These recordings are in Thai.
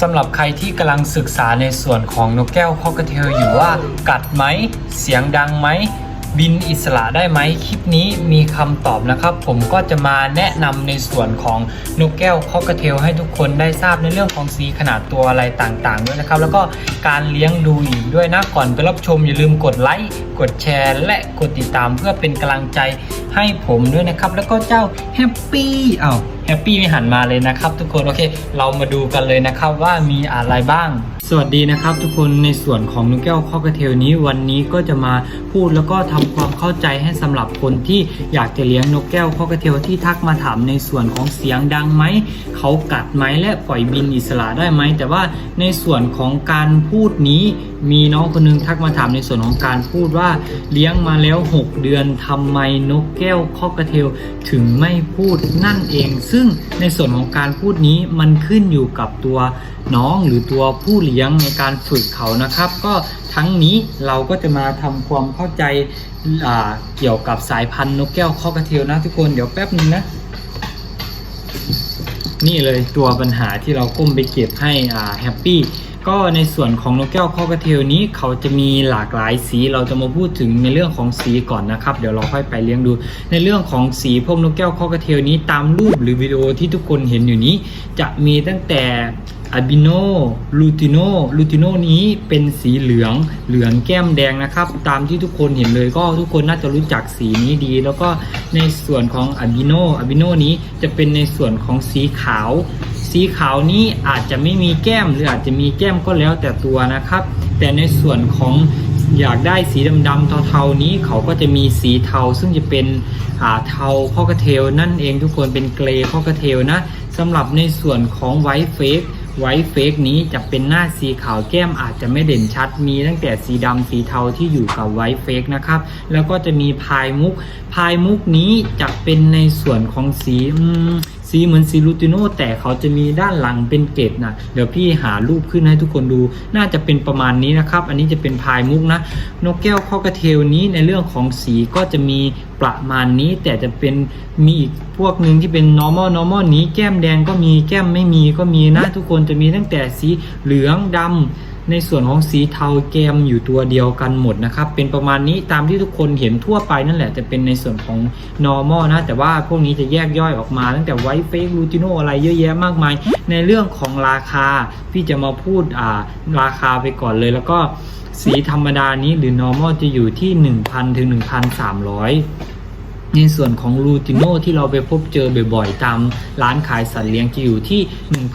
สำหรับใครที่กำลังศึกษาในส่วนของนกแก้วคอกเทลอยู่ว่ากัดไหม เสียงดังไหม บินอิสระได้ไหมคลิปนี้มีคำตอบนะครับ ผมก็จะมาแนะนำในส่วนของนกแก้วคอกเทลให้ทุกคนได้ทราบในเรื่องของสีขนาดตัวอะไรต่างๆด้วยนะครับ แล้วก็การเลี้ยงดูอีกด้วยนะก่อนไปรับชมอย่าลืมกดไลค์กดแชร์ และกดติดตามเพื่อเป็นกำลังใจให้ผมด้วยนะครับ แล้วก็เจ้าแฮปปี้อ้าวแฮปปี้ไม่หันมาเลยนะครับ ทุกคนโอเค เรามาดูกันเลยนะครับว่ามีอะไรบ้าง สวัสดีนะครับทุกคนในส่วนของนกแก้วข้อกระเทลนี้วันนี้ก็จะมาพูดแล้วก็ทำความเข้าใจให้สำหรับคนที่อยากจะเลี้ยงนกแก้วข้อกระเทลที่ทักมาถามในส่วนของเสียงดังไหมเขากัดไหมและปล่อยบินอิสระได้ไหมแต่ว่าในส่วนของการพูดนี้ มีน้องคนนึงทักมาถามในส่วนของการพูดว่าเลี้ยงมาแล้ว 6 เดือนทำไมนกแก้วข้อกระเทลถึงไม่พูดนั่นเอง ซึ่งในส่วนของการพูดนี้มันขึ้นอยู่กับตัวน้องหรือตัวผู้เลี้ยงในการฝึกเขานะครับ ก็ทั้งนี้เราก็จะมาทำความเข้าใจเกี่ยวกับสายพันธุ์นกแก้วข้อกระเทลนะทุกคนเดี๋ยวแป๊บนึงนะนี่เลยตัวปัญหาที่เราก้มไปเก็บให้อ่าแฮปปี้ ก็ในส่วนของนกแก้วคอกระเทลนี้เขาจะมีหลากหลายสีเราจะมาพูดถึงในเรื่องของสีก่อนนะครับ เดี๋ยวเราค่อยไปเลี้ยงดู ในเรื่องของสีพวกนกแก้วคอกระเทลนี้ตามรูปหรือวิดีโอที่ทุกคนเห็นอยู่นี้ จะมีตั้งแต่ อาบิโนลูติโนลูติโนนี้เป็นสีเหลืองเหลืองแก้มแดงนะครับ ตามที่ทุกคนเห็นเลยก็ทุกคนน่าจะรู้จักสีนี้ดี แล้วก็ในส่วนของอาบิโนอาบิโนนี้จะเป็นในส่วนของสีขาว สีขาวนี้อาจจะไม่มีแก้มหรืออาจจะมีแก้มก็แล้วแต่ตัวนะครับ แต่ในส่วนของอยากได้สีดำๆเทาๆนี้เขาก็จะมีสีเทา ซึ่งจะเป็นอ่าเทาข้อกระเทลนั่นเองทุกคนเป็นเกรย์ข้อกระเทลนะสำหรับในส่วนของไวท์เฟก ไวท์เฟกนี้จะเป็นหน้าสีขาวแก้มอาจจะไม่เด่นชัด มีตั้งแต่สีดำสีเทาที่อยู่กับไวท์เฟกนะครับ แล้วก็จะมีพายมุก พายมุกนี้จะเป็นในส่วนของสีอืม สีเหมือนสีลูติโนแต่เขาจะมีด้านหลังเป็นเกล็ดนะเดี๋ยวพี่หารูปขึ้นให้ทุกคนดู น่าจะเป็นประมาณนี้นะครับ อันนี้จะเป็นพายมุกนะ นกแก้วข้อกระเทลนี้ในเรื่องของสีก็จะมีประมาณนี้ แต่จะเป็นมีอีกพวกหนึ่งที่เป็น normal normal นี้แก้มแดงก็มีแก้มไม่มีก็มีนะทุกคนจะมีตั้งแต่สีเหลืองดำ ในส่วนของสีเทาแกมอยู่ตัวเดียวกันหมดนะครับ เป็นประมาณนี้ตามที่ทุกคนเห็นทั่วไปนั่นแหละจะเป็นในส่วนของ normal นะ แต่ว่าพวกนี้จะแยกย่อยออกมาตั้งแต่ไวท์เฟกลูติโนอะไรเยอะแยะมากมาย ในเรื่องของราคา พี่จะมาพูดอ่าราคาไปก่อนเลยแล้วก็สีธรรมดานี้หรือ normal จะอยู่ที่ 1,000 ถึง 1,300 ในส่วนของลูติโนที่เราไปพบเจอบ่อยๆ ตามร้านขายสัตว์เลี้ยงจะอยู่ที่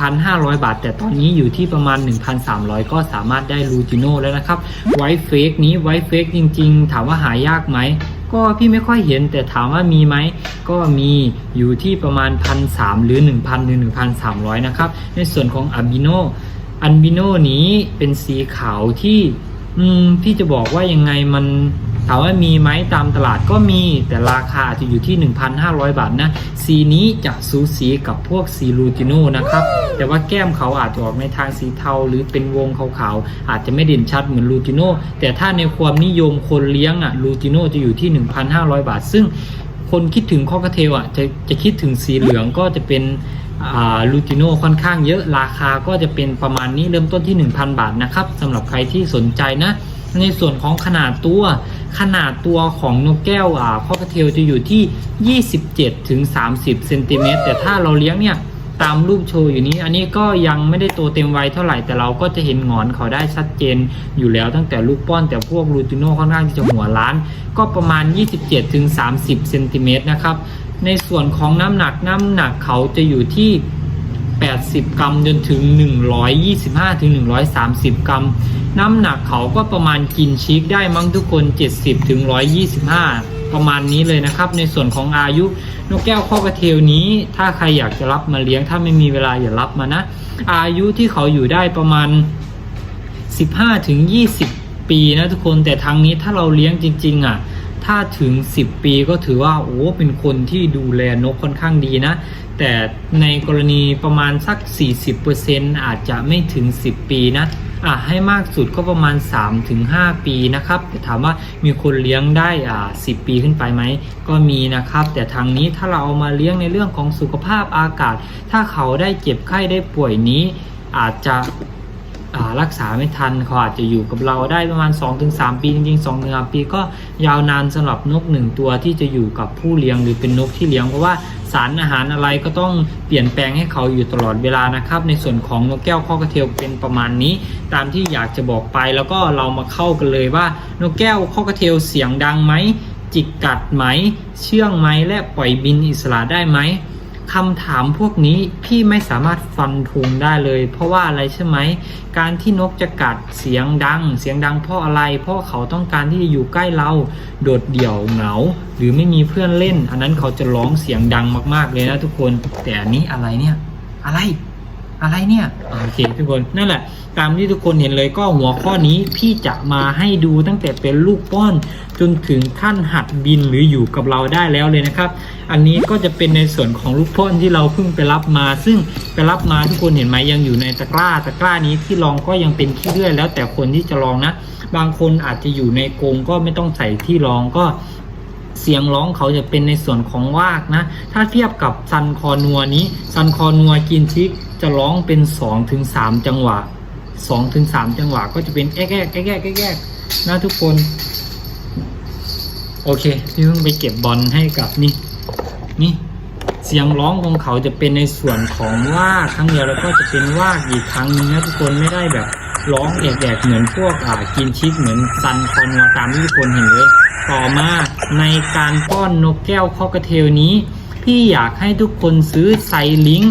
1,500 บาท แต่ตอนนี้อยู่ที่ประมาณ 1,300 ก็สามารถได้ลูติโนแล้วนะครับ ไวท์เฟกนี้ไวท์เฟกจริงๆ ถามว่าหายากไหม ก็พี่ไม่ค่อยเห็นแต่ถามว่ามีไหม ก็มีอยู่ที่ประมาณ 1,300 หรือ 1,000 หรือ 1,300 นะครับ ในส่วนของอัลบิโนอัลบิโนนี้เป็นสีขาวที่พี่จะบอกว่ายังไงมัน ถามว่ามีไหมตามตลาดก็มีแต่ราคาจะอยู่ที่ 1,500 บาทนะ สีนี้จะสูสีกับพวกสีลูติโนนะครับ แต่ว่าแก้มเขาอาจจะออกในทางสีเทาหรือเป็นวงขาวๆอาจจะไม่เด่นชัดเหมือนลูติโนแต่ถ้าในความนิยมคนเลี้ยงอะลูติโนจะอยู่ที่ 1,500 บาท ซึ่งคนคิดถึงคอกระเทลอะจะจะคิดถึงสีเหลืองก็จะเป็นลูติโนค่อนข้างเยอะราคาก็จะเป็นประมาณนี้เริ่มต้นที่ 1,000 บาทนะครับสำหรับใครที่สนใจนะ ในส่วนของขนาดตัว ขนาดตัวของนกแก้วอ่าข้อกระเทลจะอยู่ที่ 27ถึง30เซนติเมตรแต่ถ้าเราเลี้ยงเนี่ยตามรูปโชว์อยู่นี้ อันนี้ก็ยังไม่ได้โตเต็มวัยเท่าไหร่แต่เราก็จะเห็นงอนเขาได้ชัดเจนอยู่แล้วตั้งแต่ลูกป้อนแต่พวกลูติโน่ค่อนข้างที่จะหัวล้าน ก็ประมาณ 27ถึง30เซนติเมตรนะครับ ในส่วนของน้ำหนักน้ำหนักเขาจะอยู่ที่ 80 กรัมจนถึง 125ถึง130 กรัม น้ำหนักเขาก็ประมาณกินชีกได้มั้งทุกคน 70ถึง125 ประมาณนี้เลยนะครับ ในส่วนของอายุนกแก้วข้อกระเทลนี้ ถ้าใครอยากจะรับมาเลี้ยง ถ้าไม่มีเวลาอย่ารับมานะ อายุที่เขาอยู่ได้ประมาณ 15ถึง20 ปีนะทุกคนแต่ทางนี้ถ้าเราเลี้ยงจริง ๆ อะ ถ้าถึง 10 ปีก็ถือว่าโอ้เป็นคนที่ดูแลนกค่อนข้างดีนะแต่ในกรณีประมาณสัก 40%อาจจะไม่ถึง 10 ปีนะ อะให้มากสุดก็ประมาณ 3-5 ปีนะครับแต่ถามว่ามีคนเลี้ยงได้อ่า10ปีขึ้นไปไหมก็มีนะครับ แต่ทางนี้ถ้าเราเอามาเลี้ยงในเรื่องของสุขภาพอากาศ ถ้าเขาได้เจ็บไข้ได้ป่วยนี้ อาจจะอ่ารักษาไม่ทันเขาอาจจะอยู่กับเราได้ประมาณ 2-3 ปี จริงๆ2-3ถึงปีก็ยาวนานสำหรับนกหนึ่งตัวที่จะอยู่กับผู้เลี้ยงหรือเป็นนกที่เลี้ยงเพราะว่า สารอาหารอะไรก็ต้องเปลี่ยนแปลงให้เขาอยู่ตลอดเวลานะครับ ในส่วนของนกแก้วข้อกระเทียวเป็นประมาณนี้ ตามที่อยากจะบอกไปแล้วก็เรามาเข้ากันเลยว่านกแก้วข้อกระเทียวเสียงดังไหมจิกกัดไหม เชื่องไหมและปล่อยบินอิสระได้ไหม คำถามพวกนี้พี่ไม่สามารถฟันธงได้เลย เพราะว่าอะไรใช่ไหม การที่นกจะกัดเสียงดัง เสียงดังเพราะอะไร เพราะเขาต้องการที่จะอยู่ใกล้เรา โดดเดี่ยวเหงา หรือไม่มีเพื่อนเล่น อันนั้นเขาจะร้องเสียงดังมากๆเลยนะทุกคน แต่อันนี้อะไรเนี่ย อะไร อะไรเนี่ยโอเคทุกคนนั่นแหละ ตามที่ทุกคนเห็นเลยก็หัวข้อนี้พี่จะมาให้ดูตั้งแต่เป็นลูกป้อน จนถึงขั้นหัดบินหรืออยู่กับเราได้แล้วเลยนะครับ อันนี้ก็จะเป็นในส่วนของลูกป้อนที่เราเพิ่งไปรับมา ซึ่งไปรับมาทุกคนเห็นไหมยังอยู่ในตะกร้าตะกร้านี้ที่ลองก็ยังเป็นขี้เลื่อยแล้วแต่คนที่จะลองนะ บางคนอาจจะอยู่ในกรงก็ไม่ต้องใส่ที่รองก็ เสียงร้องเขาจะเป็นในส่วนของวากนะ ถ้าเทียบกับซันคอนัวนี้ซันคอนัวกินชิกจะร้องเป็น 2-3ถึง3จังหวะ2-3ถึง3จังหวะก็จะเป็นแอ๊กแอ๊กแอ๊กแอ๊กแอ๊กแอกนะทุกคน โอเคพี่เพิ่งไปเก็บบอลให้กับนี่ นี่ เสียงร้องของเขาจะเป็นในส่วนของว่าครั้งเดียวแล้วก็จะเป็นว่าอีกครั้งนึงนะทุกคนไม่ได้แบบ ร้องแอกๆเหมือนพวกอ่ากินชิกเหมือนซันคอนัวตามที่ทุกคนเห็นเลย ต่อมาในการป้อนนกแก้วข้อกระเทลนี้ พี่อยากให้ทุกคนซื้อไซลิง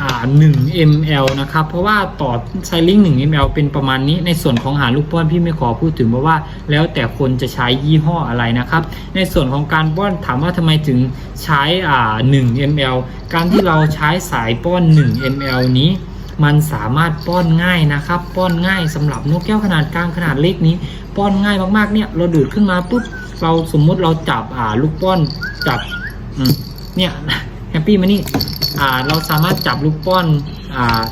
อ่า1 ml นะครับ เพราะว่าต่อไซลิง1 ml เป็นประมาณนี้ในส่วนของอาหารลูกป้อนพี่ไม่ขอพูดถึงเพราะว่า แล้วแต่คนจะใช้ยี่ห้ออะไรนะครับ ในส่วนของการป้อนถามว่าทำไมถึงใช้อ่า1 ml การที่เราใช้สายป้อน 1 ml นี้ มันสามารถป้อนง่ายนะครับ ป้อนง่ายสำหรับนกแก้วขนาดกลางขนาดเล็กนี้ ป้อนง่ายมากๆเนี่ยเราดูดขึ้นมาปุ๊บเราสมมุติเราจับอ่าลูกป้อนจับอเนี่ยแฮปปี้มานี่อ่าเราสามารถจับลูกป้อนอ่า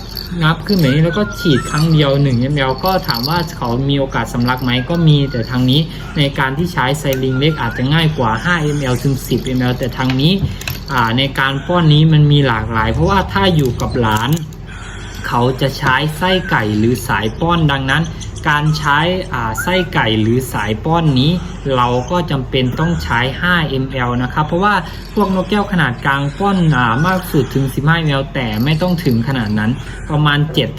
งับขึ้นแบบนี้แล้วก็ฉีดครั้งเดียว1 ml ก็ถามว่าเขามีโอกาสสำลักไหมก็มีแต่ทางนี้ในการที่ใช้ไซลิงเล็กอาจจะง่ายกว่า 5 ml ถึง 10 ml แต่ทางนี้ในการป้อนนี้มันมีหลากหลาย เพราะว่าถ้าอยู่กับหลาน เขาจะใช้ไส้ไก่หรือสายป้อนดังนั้น การใช้ไส้ไก่หรือสายป้อนนี้ เราก็จำเป็นต้องใช้ 5 ml นะครับ เพราะว่าพวกนกแก้วขนาดกลางป้อนอ่ามากสุดถึง 15 ml แต่ไม่ต้องถึงขนาดนั้น ประมาณ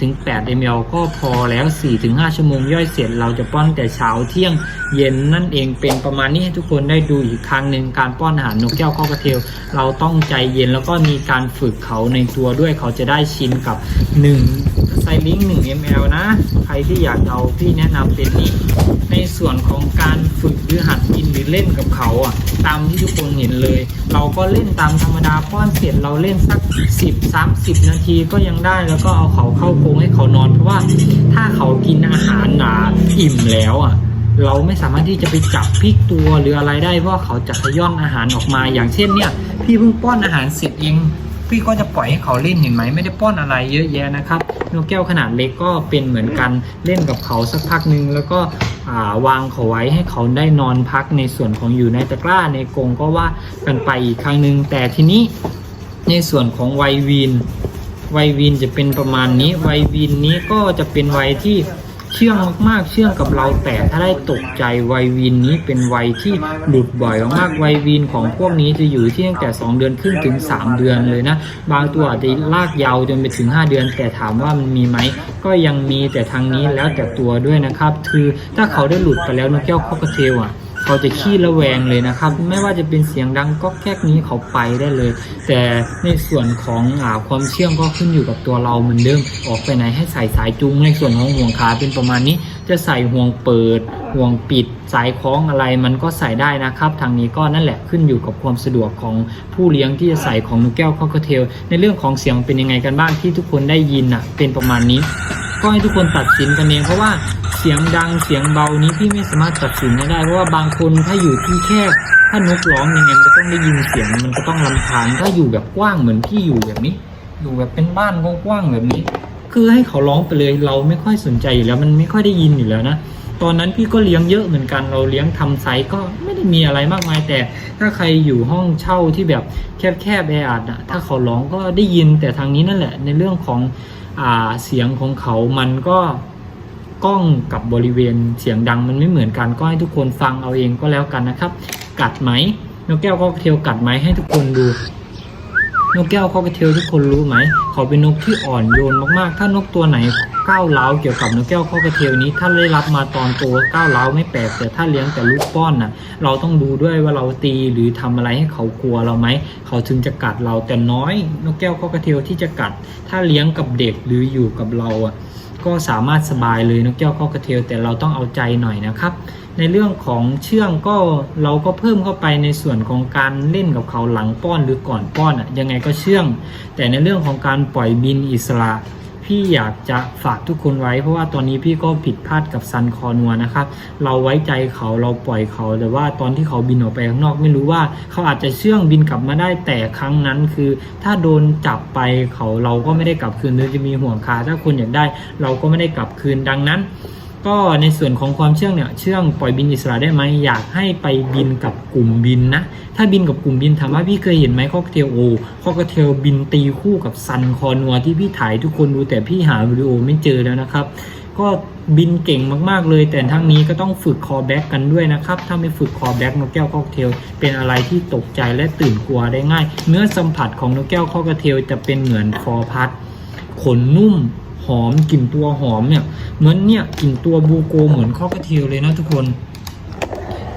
7-8 ml ก็พอแล้ว 4-5 ชั่วโมงย่อยเสร็จ เราจะป้อนแต่เช้าเที่ยง เย็นนั่นเองเป็นประมาณนี้ให้ทุกคนได้ดูอีกครั้งหนึ่งการป้อนอาหารนกแก้วข้อกระเทลเราต้องใจเย็นแล้วก็มีการฝึกเขาในตัวด้วยเขาจะได้ชินกับ1ไซลิง1 ml นะ ใครที่อยากเอาพี่แนะนำเป็นนี้ ในส่วนของการฝึกหรือหัดกินหรือเล่นกับเขาอะตามที่ทุกคนเห็นเลย เราก็เล่นตามธรรมดาป้อนเสร็จเราเล่นสัก 10 30 นาทีก็ยังได้แล้วก็เอาเขาเข้ากรงให้เขานอน เพราะว่าถ้าเขากินอาหารหนาอิ่มแล้วอะ เราไม่สามารถที่จะไปจับพลิกตัวหรืออะไรได้เพราะว่าเขาจะขย้อนอาหารออกมา อย่างเช่นเนี่ย พี่เพิ่งป้อนอาหารเสร็จเองพี่ก็จะปล่อยให้เขาเล่นเห็นไหมไม่ได้ป้อนอะไรเยอะแยะนะครับนกแก้วขนาดเล็กก็เป็นเหมือนกันเล่นกับเขาสักพักหนึ่งแล้วก็วางเขาไว้ให้เขาได้นอนพักในส่วนของอยู่ในตะกร้าในกรงก็ว่ากันไปอีกครั้งหนึ่งแต่ทีนี้ในส่วนของไววีนไววีนจะเป็นประมาณนี้ไววีนนี้ก็จะเป็นไวที่ เชื่องมากๆเชื่องกับเราแต่ถ้าได้ตกใจวัยวีนนี้เป็นวัยที่หลุดบ่อยมากๆวัยวีนของพวกนี้จะอยู่ที่ตั้งแต่ 2 เดือนครึ่งถึง 3 เดือนเลยนะ บางตัวอาจจะลากยาวจนไปถึง 5 เดือน แต่ถามว่ามันมีไหมก็ยังมีแต่ทางนี้แล้วแต่ตัวด้วยนะครับ คือถ้าเขาได้หลุดไปแล้วนกแก้วข้อกระเทลอะ เขาจะขี้ระแวงเลยนะครับ ไม่ว่าจะเป็นเสียงดังก็แก๊กนี้เขาไปได้เลย แต่ในส่วนของอาความเชื่องก็ขึ้นอยู่กับตัวเราเหมือนเดิมออกไปไหนให้ใส่สายจูงในส่วนของห่วงขาเป็นประมาณนี้ จะใส่ห่วงเปิด ห่วงปิด สายคล้องอะไรมันก็ใส่ได้นะครับ ทางนี้ก็นั่นแหละขึ้นอยู่กับความสะดวกของผู้เลี้ยงที่จะใส่ของนกแก้วข้อกระเทลในเรื่องของเสียงเป็นยังไงกันบ้างที่ทุกคนได้ยินอะเป็นประมาณนี้ ก็ให้ทุกคนตัดสินกันเองเพราะว่าเสียงดังเสียงเบานี้พี่ไม่สามารถตัดสินได้ เพราะว่าบางคนถ้าอยู่ที่แคบถ้านกร้องยังไงมันก็ต้องได้ยินเสียงมันก็ต้องรำคาญถ้าอยู่แบบกว้างเหมือนพี่อยู่แบบนี้ อยู่แบบเป็นบ้านกว้างๆแบบนี้ คือให้เขาร้องไปเลยเราไม่ค่อยสนใจอยู่แล้วมันไม่ค่อยได้ยินอยู่แล้วนะตอนนั้นพี่ก็เลี้ยงเยอะเหมือนกันเราเลี้ยงทำไซส์ก็ไม่ได้มีอะไรมากมายแต่ถ้าใครอยู่ห้องเช่าที่แบบแคบๆแออัดอะถ้าเขาร้องก็ได้ยินแต่ทางนี้นั่นแหละ ในเรื่องของ เสียงของเขามันก็กล้องกับบริเวณเสียงดังมันไม่เหมือนกันก็ให้ทุกคนฟังเอาเองก็แล้วกันนะครับ กัดไหมนกแก้วข้อกระเทียวกัดไหมให้ทุกคนดู นกแก้วข้อกระเทียวทุกคนรู้ไหม เขาเป็นนกที่อ่อนโยนมากๆ ถ้านกตัวไหน ก้าวร้าเกี่ยวกับนกแก้วข้อกระเทียวนี้ ถ้าได้รับมาตอนโตก้าวร้าไม่แปลกแต่ถ้าเลี้ยงแต่ลูกป้อนน่ะ เราต้องดูด้วยว่าเราตีหรือทำอะไรให้เขากลัวเราไหมเขาถึงจะกัดเราแต่น้อยนกแก้วข้อกระเทียวที่จะกัด ถ้าเลี้ยงกับเด็กหรืออยู่กับเราอะก็สามารถสบายเลยนกแก้วข้อกระเทียวแต่เราต้องเอาใจหน่อยนะครับ ในเรื่องของเชื่องก็เราก็เพิ่มเข้าไปในส่วนของการเล่นกับเขาหลังป้อนหรือก่อนป้อนอะยังไงก็เชื่อง แต่ในเรื่องของการปล่อยบินอิสระ พี่อยากจะฝากทุกคนไว้ เพราะว่าตอนนี้พี่ก็ผิดพลาดกับซันคอนัวนะครับ เราไว้ใจเขาเราปล่อยเขา แต่ว่าตอนที่เขาบินออกไปข้างนอกไม่รู้ว่าเขาอาจจะเชื่องบินกลับมาได้แต่ครั้งนั้นคือ ถ้าโดนจับไปเขาเราก็ไม่ได้กลับคืนหรือจะมีห่วงคาถ้าคนอยากได้ เราก็ไม่ได้กลับคืนดังนั้น ก็ในส่วนของความเชื่องเนี่ยเชื่องปล่อยบินอิสระได้ไหมอยากให้ไปบินกับกลุ่มบินนะ ถ้าบินกับกลุ่มบินถามว่าพี่เคยเห็นไหมคอกเทลโอคอกเทลบินตีคู่กับซันคอนัวที่พี่ถ่ายทุกคนดูแต่พี่หาวิดีโอไม่เจอแล้วนะครับ ก็บินเก่งมากๆเลย แต่ทั้งนี้ก็ต้องฝึกคอแบ็กกันด้วยนะครับ ถ้าไม่ฝึกคอแบ็กนกแก้วคอกเทลเป็นอะไรที่ตกใจและตื่นกลัวได้ง่าย เนื้อสัมผัสของนกแก้วคอกเทลจะเป็นเหมือนฟอพัดขนนุ่ม หอมกลิ่นตัวหอมเนี่ย เหมือนเนี่ยกลิ่นตัวบูโกเหมือนข้อกะเทียวเลยนะทุกคน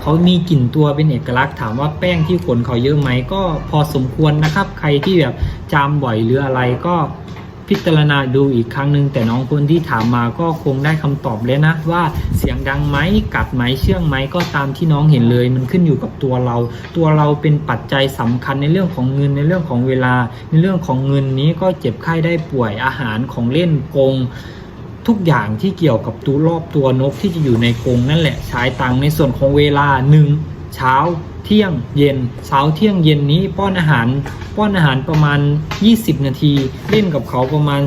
เขามีกลิ่นตัวเป็นเอกลักษณ์ถามว่าแป้งที่ขนเขาเยอะไหมก็พอสมควรนะครับ ใครที่แบบจามบ่อยหรืออะไรก็ พิจารณาดูอีกครั้งหนึ่งแต่น้องคนที่ถามมาก็คงได้คำตอบเลยนะว่าเสียงดังไหมกัดไหมเชื่องไหมก็ตามที่น้องเห็นเลย มันขึ้นอยู่กับตัวเรา ตัวเราเป็นปัจจัยสำคัญในเรื่องของเงินในเรื่องของเวลา ในเรื่องของเงินนี้ก็เจ็บไข้ได้ป่วยอาหารของเล่นกงทุกอย่างที่เกี่ยวกับตัวรอบตัวนกที่จะอยู่ในกรงนั่นแหละใช้ตังค์ในส่วนของเวลาหนึ่ง เช้าเที่ยงเย็นเช้าเที่ยงเย็นนี้ป้อนอาหาร ป้อนอาหารประมาณ 20 นาที เล่นกับเขาประมาณ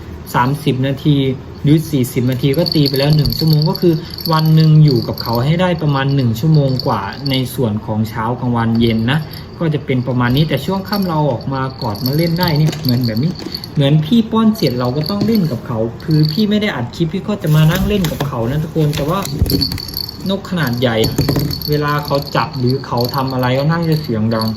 30 30 นาทีหรือ 40 นาทีก็ตีไปแล้ว 1 ชั่วโมงก็คือวันหนึ่งอยู่กับเขาให้ได้ประมาณ 1 ชั่วโมงกว่าในส่วนของเช้ากลางวันเย็นนะ ก็จะเป็นประมาณนี้แต่ช่วงค่ำเราออกมากอดมาเล่นได้นี่เหมือนแบบนี้ เหมือนพี่ป้อนเสร็จเราก็ต้องเล่นกับเขา คือพี่ไม่ได้อัดคลิปพี่ก็จะมานั่งเล่นกับเขานะทุกคนแต่ว่านกขนาดใหญ่ เวลาเขาจับหรือเขาทำอะไรก็น่าจะเสียงดัง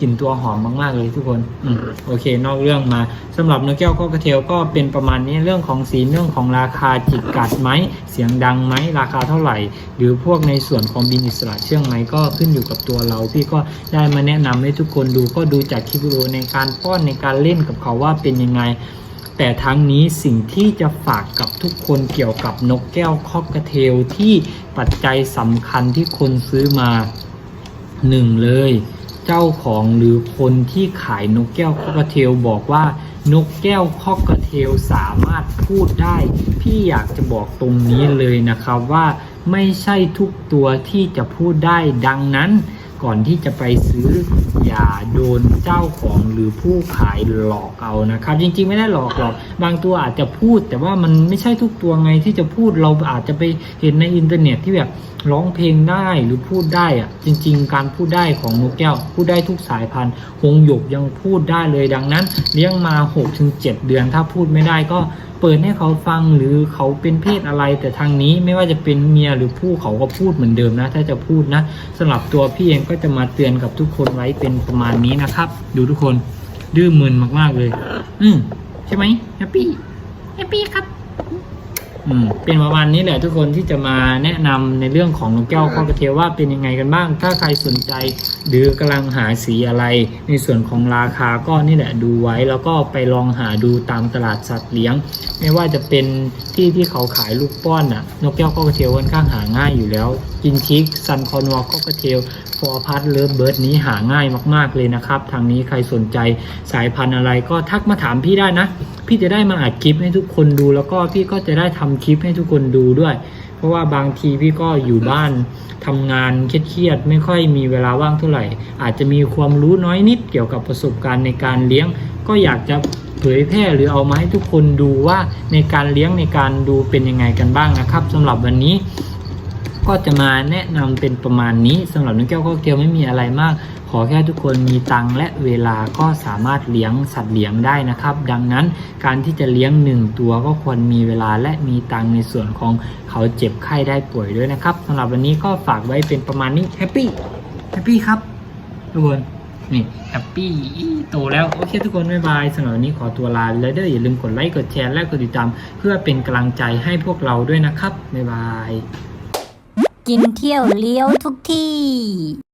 กลิ่นตัวหอมมากๆเลยทุกคนอืมโอเค นอกเรื่องมาสำหรับนกแก้วข้อกระเทลก็เป็นประมาณนี้เรื่องของสีเรื่องของราคาจิกกัดไหมเสียงดังไหมราคาเท่าไหร่ หรือพวกในส่วนของบินอิสระเชื่องไหมก็ขึ้นอยู่กับตัวเรา พี่ก็ได้มาแนะนำให้ทุกคนดูก็ดูจากคลิปวิดีโอในการป้อนในการเล่นกับเขาว่าเป็นยังไง แต่ทั้งนี้สิ่งที่จะฝากกับทุกคนเกี่ยวกับนกแก้วคอกกระเทลที่ปัจจัยสำคัญที่คนซื้อมาหนึ่งเลย เจ้าของหรือคนที่ขายนกแก้วคอกกระเทลบอกว่านกแก้วคอกกระเทลสามารถพูดได้ พี่อยากจะบอกตรงนี้เลยนะครับว่าไม่ใช่ทุกตัวที่จะพูดได้ดังนั้น ก่อนที่จะไปซื้ออย่าโดนเจ้าของหรือผู้ขายหลอกเอานะครับ จริงๆไม่ได้หลอกหรอกบางตัวอาจจะพูด แต่ว่ามันไม่ใช่ทุกตัวไงที่จะพูดเราอาจจะไปเห็นในอินเทอร์เน็ตที่แบบร้องเพลงได้หรือพูดได้อะจริง ๆ การพูดได้ของนกแก้ว พูดได้ทุกสายพันธุ์หงหยกยังพูดได้เลยดังนั้น เลี้ยงมา 6-7 เดือน ถ้าพูดไม่ได้ก็เปิดให้เขาฟังหรือเขาเป็นเพศอะไร แต่ทางนี้ไม่ว่าจะเป็นเมียหรือผู้เขาก็พูดเหมือนเดิมนะ ถ้าจะพูดนะสำหรับตัวพี่เองก็จะมาเตือนกับทุกคนไว้เป็นประมาณนี้นะครับ ดูทุกคนดื้อมึนมากๆเลย อืมใช่ไหมแฮปปี้แฮปปี้ครับ อืมเป็นประมาณนี้แหละทุกคนที่จะมาแนะนำในเรื่องของนกแก้วข้อกระเทียวว่าเป็นยังไงกันบ้าง ถ้าใครสนใจ หรือกำลังหาสีอะไร ในส่วนของราคาก็นี่แหละดูไว้ แล้วก็ไปลองหาดูตามตลาดสัตว์เลี้ยง ไม่ว่าจะเป็นที่ที่เขาขายลูกป้อนน่ะนกแก้วข้อกระเทียวค่อนข้างหาง่ายอยู่แล้วกินชิกซันคอนวอข้อกระเทียวฟอร์พัทเลิฟเบิร์ดนี้หาง่ายมาก ๆเลยนะครับ ทางนี้ใครสนใจสายพันธุ์อะไรก็ทักมาถามพี่ได้นะ พี่จะได้มาอัดคลิปให้ทุกคนดูแล้วก็พี่ก็จะได้ทำคลิปให้ทุกคนดูด้วย เพราะว่าบางทีพี่ก็อยู่บ้านทำงานเครียดๆไม่ค่อยมีเวลาว่างเท่าไหร่ อาจจะมีความรู้น้อยนิดเกี่ยวกับประสบการณ์ในการเลี้ยง ก็อยากจะเผยแพร่หรือเอามาให้ทุกคนดูว่าในการเลี้ยงในการดูเป็นยังไงกันบ้างนะครับสำหรับวันนี้ก็จะมาแนะนำเป็นประมาณนี้สำหรับนกแก้วก็เกียวไม่มีอะไรมาก ขอแค่ทุกคนมีตังค์และเวลาก็สามารถเลี้ยงสัตว์เลี้ยงได้นะครับ ดังนั้นการที่จะเลี้ยงหนึ่งตัวก็ควรมีเวลาและมีตังค์ในส่วนของเขาเจ็บไข้ได้ป่วยด้วยนะครับสำหรับวันนี้ก็ฝากไว้เป็นประมาณนี้แฮปปี้แฮปปี้ครับทุกคนนี่แฮปปี้โตแล้ว โอเคทุกคน บ๊ายบายสำหรับวันนี้ขอตัวลาแล้วเด้ออย่าลืมกดไลค์ กดแชร์ และกดติดตาม เพื่อเป็นกำลังใจให้พวกเราด้วยนะครับ บ๊ายบาย กินเที่ยวเลี้ยวทุกที่